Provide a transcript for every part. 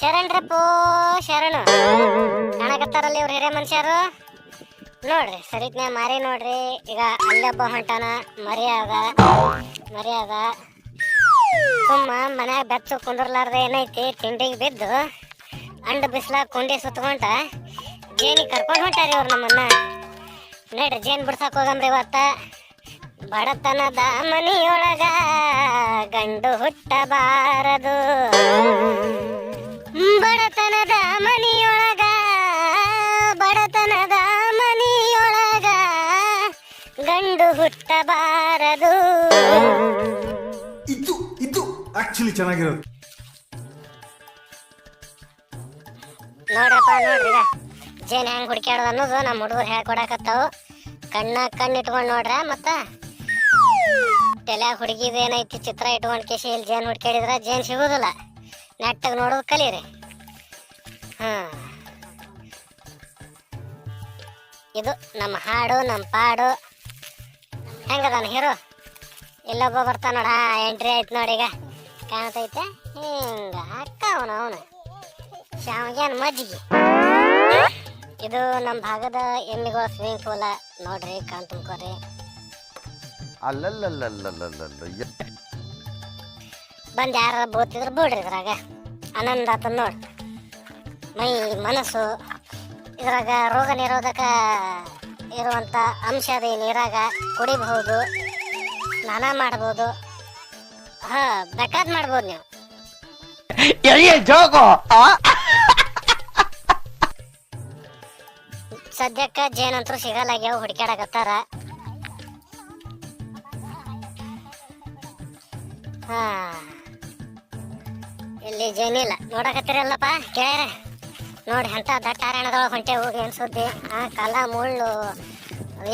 ಶರಣ್ರಪ್ಪೋ ಶರಣ. ಕಾಣಕತ್ತಾರಲ್ಲಿ ಇವ್ರು ಹಿರೇ ಮನುಷ್ಯರು. ನೋಡ್ರಿ ಸರಿತ್ನ ಮಾರಿ ನೋಡ್ರಿ. ಈಗ ಅಲ್ಲೊಬ್ಬ ಹೊಂಟಾನ. ಮರಿ ಅದ ಮರಿ ಸುಮ್ಮ ಮನ್ಯಾಗ ಬೆಚ್ಚು ಕುಂದ್ರಲಾರ್ದ ಏನೈತಿ? ತಿಂಡಿಗೆ ಬಿದ್ದು ಅಂಡ ಬಿಸ್ಲಾಗ ಕುಂಡಿ ಸುತ್ಕೊಂಡ ಜೇನಿ ಕರ್ಕೊಂಡು ಹೊಂಟಾರಿ ಇವ್ರು ನಮ್ಮನ್ನ. ನೋಡ್ರಿ, ಜೇನ್ ಬಿಡ್ಸಕ್ ಹೋಗಮ್ರಿ ಇವತ್ತ. ಬಡತನದ ಮನಿಯೊಳಗ ಗಂಡು ಹುಟ್ಟಬಾರದು. ಬಡತನದ ಮನಿಯೊಳಗ ಬಡತನದ ಮನಿಯೊಳಗ ಗಂಡು ಹುಟ್ಟಬಾರದು. ಇದು ಇದು ಆಕ್ಚುಲಿ ಚೆನ್ನಾಗಿರೋದು. ನೋಡ್ರಪ್ಪ ನೋಡ್ರಿ ಜೇನ್ ಹೆಂಗ್ ಹುಡ್ಕ್ಯಾಡೋದು ಅನ್ನೋದು ನಮ್ಮ ಹುಡುಗರು ಹೇಳ್ಕೊಡಕತ್ತಾವು. ಕಣ್ಣ ಕಣ್ಣು ಇಟ್ಕೊಂಡು ನೋಡ್ರ ಮತ್ತ ತಲೆ ಹುಡುಗಿದ ಏನೈತಿ ಚಿತ್ರ ಇಟ್ಕೊಂಡು ಕೇಸಿ ಇಲ್ಲಿ ಜೇನ್ ಹುಡ್ಕ್ಯಾಡಿದ್ರ ಜೇನ್ ಸಿಗುದಿಲ್ಲ. ನೆಟ್ಟಗೆ ನೋಡೋದು ಕಲೀರಿ. ಹಾಂ. ಇದು ನಮ್ಮ ಹಾಡು, ನಮ್ಮ ಪಾಡು. ಹೆಂಗದಾನ ಹೀರೋ? ಇಲ್ಲೊಬ್ಬ ಬರ್ತಾನ ನೋಡ ಎಂಟ್ರಿ ಆಯ್ತು ನೋಡಿ ಈಗ. ಕಾಣ್ತೈತೆ? ಹಿಂಗ ಅಕ್ಕ ಅವನು ಅವನು. ಶಾವಿಗೆನ್ ಮಜ್ಜಿಗೆ. ಇದು ನಮ್ಮ ಭಾಗದ ಎಮ್ಮಿಗಳ ಸ್ವಿಮ್ಮಿಂಗ್ ಪೂಲ ನೋಡ್ರಿ ಕಾಣ್ ತುಂಬ್ಕೊರಿ ಅಲ್ಲಲ್ಲಲ್ಲಲ್ಲಲ್ಲಲ್ಲ ಬಂದು ಯಾರು ಬೋತಿದ್ರು ಬೋಡ್ರಿ ಇದ್ರಾಗ. ಆನಂದ ಆತ ನೋಡಿ. ಮೈ ಮನಸ್ಸು ಇದ್ರಾಗ ರೋಗ ನಿರೋಧಕ ಇರುವಂಥ ಅಂಶ ಅದ ನೀರಾಗ ಕುಡಿಬಹುದು ಸ್ನಾನ ಮಾಡ್ಬೋದು. ಹಾ ಬೇಕಾದ್ ಮಾಡ್ಬೋದು ನೀವು. ಸದ್ಯಕ್ಕೆ ಜೇನಂತರೂ ಸಿಗಲ್ಲಾಗ್ಯಾವ ಹುಡುಕ್ಯಾಡಕತ್ತಾರ. ಹಾ. ಇಲ್ಲಿ ಜೇನಿಲ್ಲ ನೋಡಕತ್ತಿರಲ್ಲಪ್ಪ ಕೇಳ್ಯಾರ ನೋಡಿ ಅಂತ ದಟ್ಟ ಹೊಂಟೆ ಹೋಗಿ ಅನ್ಸುದ್ದಿ ಆ ಕಲ ಮುಳ್ಳು,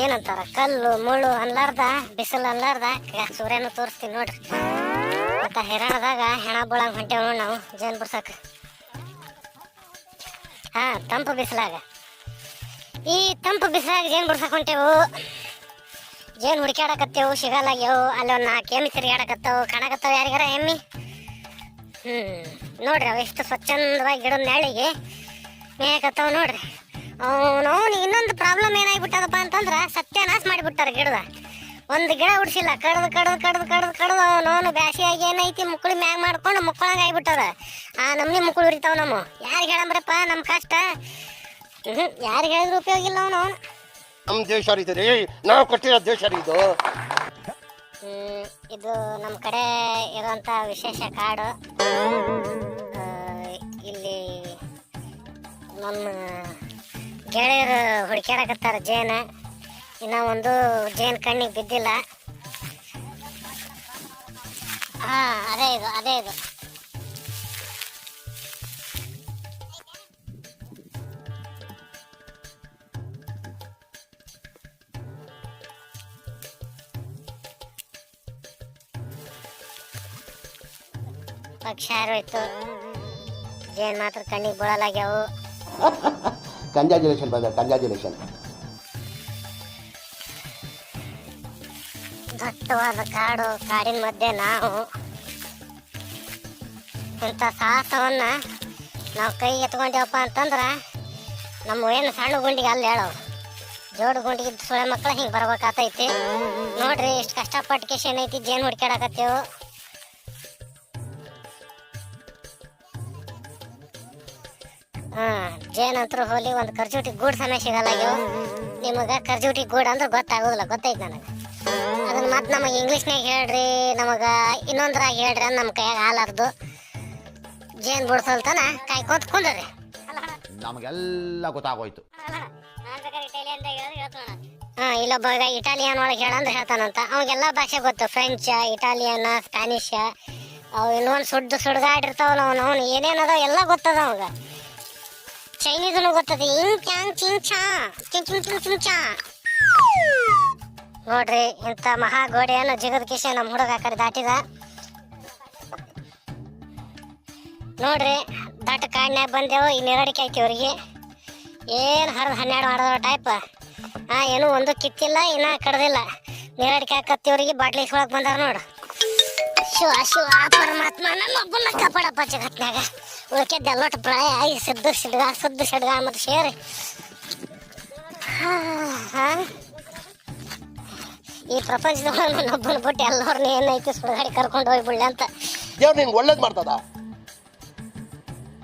ಏನಂತಾರ? ಕಲ್ಲು, ಮುಳ್ಳು ಅನ್ಲಾರ್ದ, ಬಿಸಿಲು ಅನ್ಲಾರ್ದ ಸೂರ್ಯನ ತೋರಿಸ್ತೀನಿ ನೋಡ್ರಿ. ಮತ್ತ ಹೈರಾಣದಾಗ ಹೆಣ ಬೀಳಂಗ್ ಹೊಂಟೆ ನೋಡಿ ನಾವು, ಜೇನು ಬಿಡ್ಸಕ್. ಹಾ, ತಂಪು ಬಿಸಿಲಾಗ. ಈ ತಂಪು ಬಿಸಿಲಾಗ ಜೇನ್ ಬಿಡ್ಸಕ್ ಹೊಂಟೇವು? ಜೇನ್ ಹುಡುಕ್ಯಾಡಕತ್ತೇವು ಸಿಗಲ್ಲಾಗ್ಯಾವು ಅಲ್ಲಿ ಒಂದು ನಾಲ್ಕು ಎಮ್ಮಿ ತಿರುಗಾಡಕತ್ತವು ಕಾಣಕತ್ತವು ಯಾರಿಗಾರ ಎಮ್ಮಿ ನೋಡ್ರಿ, ಅವು ಎಷ್ಟು ಸ್ವಚ್ಛಂದವಾಗಿ ಗಿಡದ ನೆಳಿಗೆ ಮೇಕತ್ತವ ನೋಡ್ರಿ. ಅವನವನು ಇನ್ನೊಂದು ಪ್ರಾಬ್ಲಮ್ ಏನಾಗ್ಬಿಟ್ಟದಪ್ಪ ಅಂತಂದ್ರ ಸತ್ಯನಾಶ ಮಾಡಿಬಿಟ್ಟಾರ ಗಿಡದ. ಒಂದು ಗಿಡ ಉಡ್ಸಿಲ್ಲ, ಕಡ್ದು ಕಡ್ದು ಕಡ್ದು ಕಡ್ದು ಕಡ್ದು ಅವನವನು ಬ್ಯಾಸಿಯಾಗಿ ಏನೈತಿ ಮುಕ್ಕಳಿ ಮ್ಯಾಗ ಮಾಡ್ಕೊಂಡು ಮುಕ್ಕಳಂಗ ಆಗ್ಬಿಟ್ಟದ ಆ ನಮ್ನಿ ಮುಕ್ಕಳು ಉರಿತಾವ ನಮ್ಮ. ಯಾರು ಹೇಳಂಬ್ರಪ್ಪ ನಮ್ಮ ಕಷ್ಟ? ಹ್ಞೂ ಯಾರಿಗೆ ಹೇಳಿದ್ರು ಉಪಯೋಗ ಇಲ್ಲ ಅವನು ನಮ್ಮ ದೇಶ ರೀ ನಾವು ಕೊಟ್ಟಿರೋ ದೇಶ ರೀ ಇದು ನಮ್ಮ ಕಡೆ ಇರುವಂತ ವಿಶೇಷ ಕಾಡು. ಇಲ್ಲಿ ನಮ್ಮ ಗೆಳೆಯರು ಹುಡುಕ್ಯಾಡಕತ್ತಾರ ಜೇನ. ಇನ್ನ ಒಂದು ಜೇನ್ ಕಣ್ಣಿಗೆ ಬಿದ್ದಿಲ್ಲ. ಹಾ, ಅದೇ ಇದು ಅದೇ ಇದು. ಪಕ್ಷ ಹೋಯ್ತು ಜೇನ್ ಮಾತ್ರ ಕಣ್ಣಿಗೆ ಬೀಳಲಾಗ್ಯಾವು. ಕಂಗ್ರ್ಯಾಚುಲೇಷನ್ ಬ್ರದರ್ ಕಂಗ್ರ್ಯಾಚುಲೇಷನ್ ದಟ್ಟವಾದ ಕಾಡು ಕಾಡಿನ ಮಧ್ಯೆ ನಾವು. ಇಂಥ ಸಾಹಸವನ್ನ ನಾವು ಕೈ ಎತ್ಕೊಂಡೇವಪ್ಪ ಅಂತಂದ್ರೆ ನಮ್ಮ ಏನು ಸಣ್ಣ ಗುಂಡಿಗೆ ಅಲ್ಲಿ ಹೇಳೋ ಜೋಡು ಗುಂಡಿಗೆ ಸುಳೆ ಮಕ್ಕಳು ಹಿಂಗೆ ಬರ್ಬೇಕಾತೈತಿ. ನೋಡ್ರಿ ಎಷ್ಟು ಕಷ್ಟಪಟ್ಟು ಕೇಶ್ ಏನೈತಿ ಜೇನು ಹುಡ್ಕ್ಯಾಡಕತ್ತೇವು ಹಾ ಅಂತರೂ ಹೋಲಿ ಒಂದು ಕರ್ಜೂಟಿ ಗೂಡ್ ಸಮಯ ಇವು. ನಿಮಗೆ ಕರ್ಜೂಟಿ ಗೂಡ್ ಅಂದ್ರೆ ಗೊತ್ತಾಗೋದಿಲ್ಲ ಗೊತ್ತೈತೆ ನನಗೆ. ಅದನ್ನ ಮತ್ತೆ ನಮಗೆ ಇಂಗ್ಲೀಷ್ನಾಗ ಹೇಳ್ರಿ ನಮಗೆ ಇನ್ನೊಂದ್ರಾಗ ಹೇಳ್ರಿ ಅಂದ್ರೆ ನಮ್ಮ ಕೈಯಾಗ ಹಾಲಾರ್ದು. ಜೇನ್ ಬಿಡ್ಸಲ್ತನ ಕಾಯ್ಕೊಂತ ಕುಂದ್ರಿ. ನಮಗೆಲ್ಲ ಗೊತ್ತಾಗೋಯ್ತು. ಹಾ ಇಲ್ಲೊಬ್ಬ ಇಟಾಲಿಯನ್ ಒಳಗೆ ಹೇಳಂದ್ರೆ ಹೇಳ್ತಾನಂತ. ಅವಾಗೆಲ್ಲ ಭಾಷೆ ಗೊತ್ತು ಫ್ರೆಂಚ್ ಇಟಾಲಿಯನ್ ಸ್ಪ್ಯಾನಿಷ್ ಅವು ಇನ್ನೊಂದು ಸುಡ್ದು ಸುಡ್ಗಾಡಿರ್ತಾವಲ್ಲ ಅವನು ಅವನು ಏನೇನದ ಎಲ್ಲ ಗೊತ್ತದ ಅವಾಗ. ಚೈನೀಸ್ನು ಗೊತ್ತದೆ. ಇಂಗ್ ಚಾಂಗ್ ಚಿಂಗ್ ಚಾ. ಚಿಂಗ್ ಚಿಂಗ್ ಚಿಂಗ್ ಚಾ. ನೋಡ್ರಿ, ಇಂಥ ಮಹಾ ಗೋಡೆಯನ್ನು ಜಿಗದ ಕಿಶೆ ನಮ್ಮ ಹುಡುಗ ಕಡೆ ದಾಟಿದ. ನೋಡ್ರಿ, ದಟ್ಟ ಕಾಡ್ನ್ಯಾಗ ಬಂದೆವು ಈ ನೆರಡಿಕೆ ಐತಿ ಅವ್ರಿಗೆ. ಏನು ಹರಿದು ಹನ್ನೆರಡು ಮಾಡಿದವ ಟೈಪ್ ಹಾ ಏನು ಒಂದು ಕಿತ್ತಿಲ್ಲ, ಇನ್ನ ಕಡ್ದಿಲ್ಲ. ನೀರಡಿಕೆ ಹಾಕತ್ತಿವ್ರಿಗೆ ಬಾಟ್ಲಿ ಇಸ್ಕೊಳಕ್ ಬಂದಾರ ನೋಡು. ಶಿವ ಶಿವ, ಪರಮಾತ್ಮ, ನನ್ನ ಒಬ್ಬನ ಕಾಪಾಡಪ್ಪ ಜಗತ್ನ್ಯಾಗ. ಉಳ್ಕೆದ್ದ ಲೋಟ ಪ್ರಾಯ? ಆಗಿ ಸದ್ದು ಸಿಡ್ಗ ಸದ್ದು ಸಿಡ್ಗ ಮತ್ತು ಸೇರಿ. ಈ ಪ್ರಪಂಚದೊಳಗೆ ನನ್ನೊಬ್ಬನ ಬಿಟ್ಟು ಎಲ್ಲರನ್ನ ಏನೈತಿ ಸುಡಗಾಡಿ ಕರ್ಕೊಂಡು ಹೋಗ್ಬಿಡ್ಲಿ ಅಂತ. ದೇವ್ರು ನಿನ್ಗೆ ಒಳ್ಳೇದು ಮಾಡ್ತದ?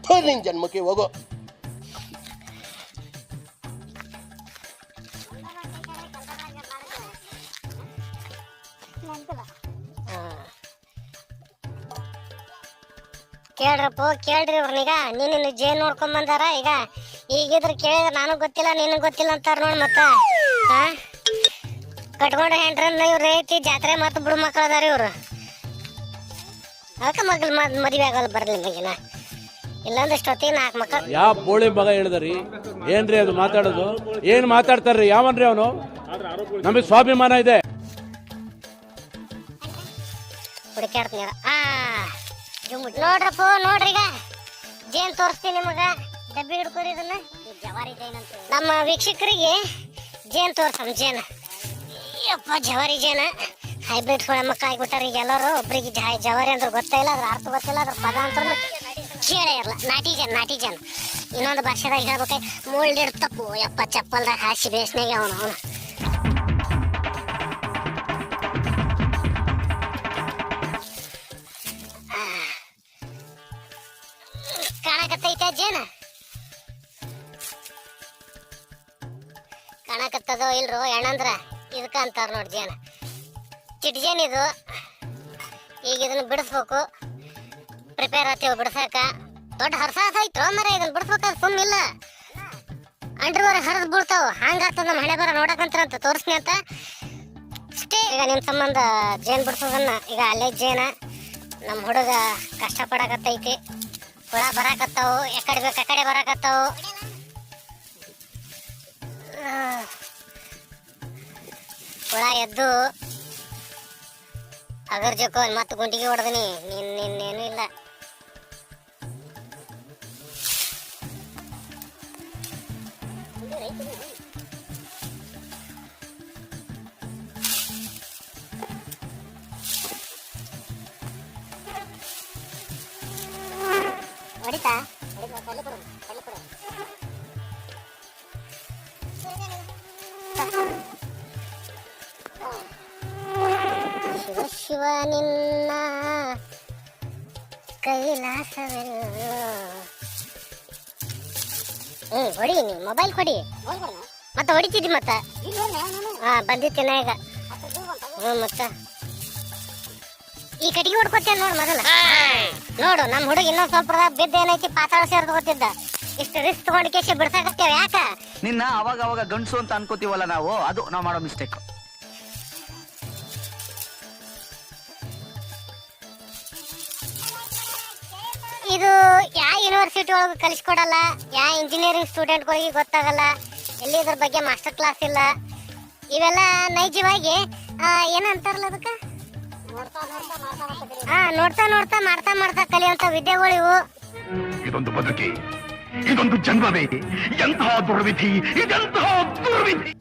ನಿನ್ನ ನಿನ್ ಜನ್ಮಕ್ಕೆ ಹೋಗು. ಕೇಳ್ರಪ್ಪ ಕೇಳ್ರಿ ಇವ್ರನ್ನೀಗ ನೀನು ಜೇನು ನೋಡ್ಕೊಂಡ್ ಬಂದಾರ? ಈಗ ಈಗಿದ್ರ ಕೇಳಿದ್ರೆ ನಾನು ಗೊತ್ತಿಲ್ಲ ನಿನಗೆ ಗೊತ್ತಿಲ್ಲ ಅಂತಾರ ನೋಡಿ ಮತ್ತ. ಕಟ್ಕೊಂಡ ಹೆಂಡ್ರನ್ನ ಇವ್ರ ಐತಿ ಜಾತ್ರೆ ಮತ್ತು ಬಿಡು ಮಕ್ಳು ಅದಾರ ಇವ್ರು. ಅದಕ್ಕೆ ಮಗ್ಳು ಮದುವೆ ಆಗಲ್ಲ ಬರ್ಲಿ ಮಗಿನ ಇಲ್ಲಾಂದ್ರೆ ಇಷ್ಟೊತ್ತಿಗೆ ನಾಲ್ಕು ಮಕ್ಕಳು ಯಾವ ಬೋಳಿ ಮಗ ಹೇಳಿದ್ರಿ? ಏನ್ರಿ ಅದು ಮಾತಾಡೋದು? ಏನ್ ಮಾತಾಡ್ತಾರ್ರಿ? ಯಾವನ್ರಿ ಅವನು? ನಮಗೆ ಸ್ವಾಭಿಮಾನ ಇದೆ. ಹುಡುಕ್ಯಾಡ್ತೀನಿ ಆ ನೋಡ್ರಪ್ಪ ನೋಡ್ರಿ ಈಗ. ಜೇನ್ ತೋರಿಸ್ತೀನಿ ನಿಮಗ. ಡಬ್ಬಿ ಹಿಡ್ಕೊರಿ ಇದನ್ನ. ಜವಾರಿ ಜೇನ್ ಅಂತ ನಮ್ಮ ವೀಕ್ಷಕರಿಗೆ ಜೇನ್ ತೋರ್ಸಮ್ ಜೇನ. ಯಪ್ಪ ಜವಾರಿ ಜೇನ. ಹೈಬ್ರಿಡ್ ಮಕ್ಕ ಆಗ್ಬಿಟ್ಟಾರ ಈಗ ಎಲ್ಲರೂ. ಒಬ್ರಿಗೆ ಜವಾರಿ ಅಂದ್ರೆ ಗೊತ್ತೇ ಇಲ್ಲ ಅದ್ರ ಅರ್ಥ ಗೊತ್ತಿಲ್ಲ ಅದ್ರ ಪದ ಅಂತ ಕೇಳೇ ಇರಲ್ಲ ನಾಟಿ ಜನ ನಾಟಿ ಜನ. ಇನ್ನೊಂದು ಭಾಷೆದಾಗ ಹೇಳ್ಬೇಕು ಮುಳ್ಳಿಡ್ತಪ್ಪು ಯಪ್ಪ ಚಪ್ಪಲ್ದಾಗ ಹಾಸಿ ಬೇಸ್ನಾಗೆ ಅವನು ಅವನು. ಜೇನ ಕಾಣಕತ್ತದೋ ಇಲ್ರೋ ಎಣ್ಣಂದ್ರ ಇದಕ್ಕ ಅಂತಾರ ನೋಡಿ ಜೇನ. ಚಿಟ್ ಜೇನ್ ಇದು. ಈಗ ಇದನ್ನ ಬಿಡಿಸ್ಬೇಕು. ಪ್ರಿಪೇರ್ ಆತೇವ್ ಬಿಡ್ಸಾಕ. ದೊಡ್ಡ ಹರ್ಸಾಸ ಐತ್ರೋ ಮರ ಇದನ್ನ ಬಿಡಿಸ್ಬೇಕಾದ್ರೆ ಅಂಡರ್ ಅಂಡ್ರವರ್ ಹರಿದ್ ಬೀಳ್ತಾವ. ಹಂಗಾಗ್ತದ ನಮ್ಮ ಹಣೆ ಬರ ನೋಡಕಂತಾರಂತ ತೋರಿಸ್ನಿ ಅಂತ. ಅಷ್ಟೇ. ಈಗ ನಿಮ್ಮ ಸಂಬಂಧ ಜೇನ್ ಬಿಡಿಸೋದನ್ನ ಈಗ ಅಲ್ಲೇ ಜೇನ. ನಮ್ಮ ಹುಡುಗ ಕಷ್ಟಪಡಕತ್ತೈತಿ. ಹುಳ ಬರಾಕತ್ತಾವು, ಎಕಡೆ ಬೇಕು ಕಡೆ ಬರಾಕತ್ತಾವು. ಹುಳ ಎದ್ದು ಅಗರ್ ಜೊಕೋ ಮತ್ತೆ ಗುಂಡಿಗೆ ಹೊಡೆದಿನಿ. ನಿನ್ ನಿನ್ನೇನು ಇಲ್ಲ. ಶಿವ ಶಿವ ನಿನ್ನ ಕೈಲಾಸವೆಲ್ಲ. ಹ್ಮ್ ಹೊಡಿ ನೀ ಮೊಬೈಲ್ ಕೊಡಿ. ಮತ್ತೆ ಹೊಡಿತಿದ್ದಿ ಮತ್ತ? ಹಾ ಬಂದಿತ್ತೇನ ಈಗ ಹ್ಮ್ ಮತ್ತ. ಈ ಕಟ್ಟಿಗೆ ಹೊಡ್ಕೊತೇನೆ ನೋಡು ಮೊದಲ. ನೋಡು ನಮ್ಮ ಹುಡುಗ ಇನ್ನೊಂದ್ ಸ್ವಲ್ಪ ಬಿದ್ದ ಏನೈತಿ ಪಾತಾಳ ಸೇರ್ದು ಗೊತ್ತಿದ್ದ ಇಷ್ಟು ರಿಸ್ಕ್ ತಗೊಂಡು ಕೇಸಿ ಬಿಡ್ಸಾಕತ್ತೇವ ಯಾಕ? ನಿನ್ನ ಅವಾಗ ಅವಾಗ ಗಂಡಸು ಅಂತ ಅನ್ಕೋತೀವಲ್ಲ ನಾವು ಅದು ನಾವು ಮಾಡೋ ಮಿಸ್ಟೇಕ್ ಇದು ಯಾವ ಯೂನಿವರ್ಸಿಟಿ ಒಳಗೆ ಕಲಿಸ್ಕೊಡಲ್ಲ ಯಾವ ಇಂಜಿನಿಯರಿಂಗ್ ಸ್ಟೂಡೆಂಟ್ಗಳಿಗೆ ಗೊತ್ತಾಗಲ್ಲ ಎಲ್ಲಿ ಇದ್ರ ಬಗ್ಗೆ ಮಾಸ್ಟರ್ ಕ್ಲಾಸ್ ಇಲ್ಲ. ಇವೆಲ್ಲ ನೈಜವಾಗಿ ಏನಂತಾರಲ್ಲ ಅದಕ್ಕೆ? ಹಾ ನೋಡ್ತಾ ನೋಡ್ತಾ ಮಾಡ್ತಾ ಮಾಡ್ತಾ ಕಲಿಯುವಂತ ವಿದ್ಯೆಗಳು ಇವು. ಇದೊಂದು ಬದುಕಿ ಇದೊಂದು ಜನ್ಮವೇ ಎಂತಹ ದುರ್ವಿಧಿ ಇದೆಂತಹ ದುರ್ವಿಧಿ.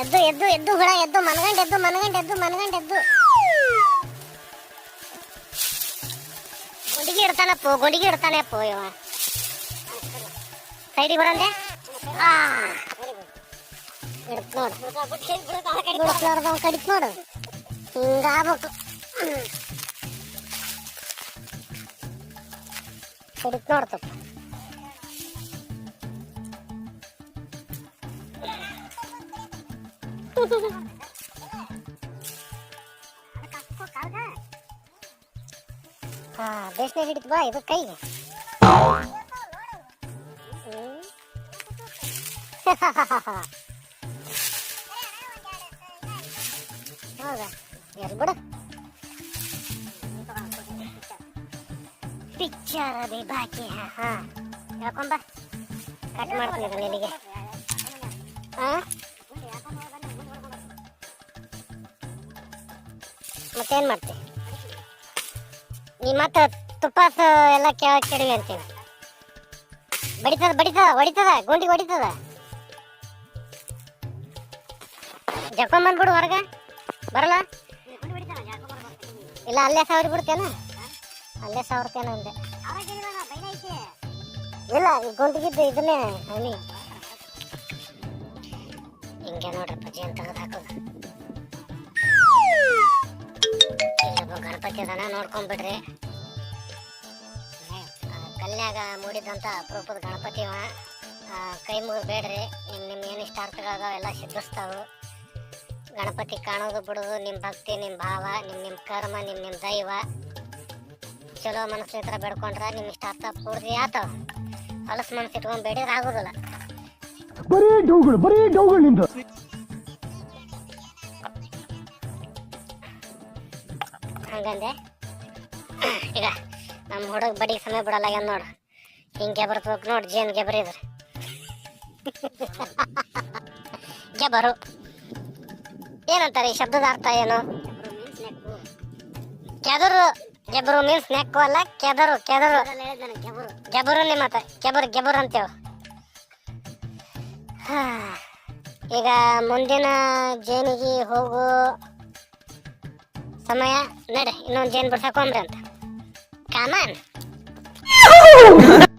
ಎದ್ದು ಎದ್ದು ಎದ್ದು ಹುಳ ಎದ್ದು ಮನಗಂಡ ಎದ್ದು ಮನಗಂಡ ಎದ್ದು ಮನಗಂಡ ಎದ್ದು. ಗುಂಡಿಗೆ ಗುಡಿಗೆ ಗುಂಡಿಗೆ ಇಡ್ತಾನೆಪ್ಪು ಇವ. ಸೈಡಿಗೆ ಬರಂದೆ? ಆ. ಇಡ್ತ್ ನೋಡು ಕಡಿತ್ ನೋಡು. ಹಿಂಗಾಗ್ಬೇಕು ಕಡಿತ್ ನೋಡ್ತಪ್ಪ ಹಾ ಬೇಸ್ನೆ ಹಿಡಿತು ಬಾ ಇದು ಕೈಗೆ ಹ್ಮ್. ಹೌದಾ ಎಲ್ಲಿ ಬಿಡು. ಪಿಕ್ಚರ್ ಅದೇ ಬಾಕಿ, ಹಾ ಹೇಳ್ಕೊಂಬ ಕಟ್ ಮಾಡ್ತೀನಿ ಇದನ್ನ ನಿನಗೆ ಮತ್ತೇನ್ ಮಾಡ್ತಿ? ನೀ ಮತ್ತೆ ತುಪ್ಪಸ ಎಲ್ಲ ಕೇಳ ಕೆಡವಿ ಅಂತೀನಿ. ಬಡಿತದ ಬಡಿತದ, ಹೊಡಿತದ, ಗುಂಡಿ ಹೊಡಿತದ? ಜಕೊಂಬಂದ್ಬಿಡು ಹೊರಗ. ಬರಲ್ಲ ಇಲ್ಲ ಅಲ್ಲೇ ಸಾವಿರ ಬಿಡ್ತೇನ? ಅಲ್ಲೇ ಸಾವಿರತೇನ ಅಂದೆ ಇಲ್ಲ ಗುಂಡಿಗಿದ್ದು ಇದನ್ನೇ ಹನಿ. ಹಿಂಗೆ ನೋಡ್ರಪ್ಪ ಜೇನ್ ತೆಗೆದು ಹಾಕೋದು. ಇಲ್ಲೊಬ್ಬ ಗಣಪತಿ ಅದನ ನೋಡ್ಕೊಂಡ್ಬಿಡ್ರಿ ಆ, ಕಲ್ಯಾಗ ಮೂಡಿದಂತ ಅಪರೂಪದ ಗಣಪತಿ ಕೈ ಮುಗಿಬೇಡ್ರಿ ನಿಮ್ ನಿಮ್ ಏನು ಇಷ್ಟಾರ್ಥಗಳದಾವ ಎಲ್ಲ ಸಿದ್ಧಿಸ್ತಾವು ಗಣಪತಿ ಕಾಣೋದು ಬಿಡೋದು ನಿಮ್ಮ ಭಕ್ತಿ ನಿಮ್ಮ ಭಾವ ನಿಮ್ಮ ನಿಮ್ಮ ಕರ್ಮ ನಿಮ್ಮ ನಿಮ್ಮ ದೈವ. ಚಲೋ ಮನಸ್ಸು ಹತ್ರ ಬೇಡ್ಕೊಂಡ್ರೆ ನಿಮ್ಮ ಇಷ್ಟಾರ್ಥ ಪೂರ್ತಿ ಆತವ ಹೊಲಸು ಮನಸ್ಸು ಇಟ್ಕೊಂಡ್ಬೇಡಿ ಆಗೋದಿಲ್ಲ. ಬರೀ ಡೌಗಳು ಬರೀ ಡೌಗಳು ನಿಂದು. ಹಂಗಂದೆ. ಈಗ ನಮ್ಮ ಹುಡುಗ ಬಡಿಗೆ ಸಮಯ ಬಿಡಲ್ಲ ಏನು ನೋಡು. ಹಿಂಗೆ ಬರ್ಬೇಕು ನೋಡಿ ಜೇನು ಗೆಬರಿದ್ರೆ. ಗೆಬರು. ಏನಂತಾರೆ ಈ ಶಬ್ದದ ಅರ್ಥ ಏನು? ಕೆದರು, ಗೆಬರು ಮೀನ್ಸ್ ನೆಕ್ಕು ಅಲ್ಲ, ಕೆದರು ಕೆದರು. ಗೆಬರು ನಿಮ್ಮ ಕೆಬರು ಗೆಬರು ಅಂತೇವು. ಈಗ ಮುಂದಿನ ಜೇನಿಗೆ ಹೋಗು ಸಮಯ ನಡೆ, ಇನ್ನೊಂದು ಜೇನು ಬಿಡ್ಸಕೊಂಬ್ರಿ ಅಂತ. ಕಾಮನ್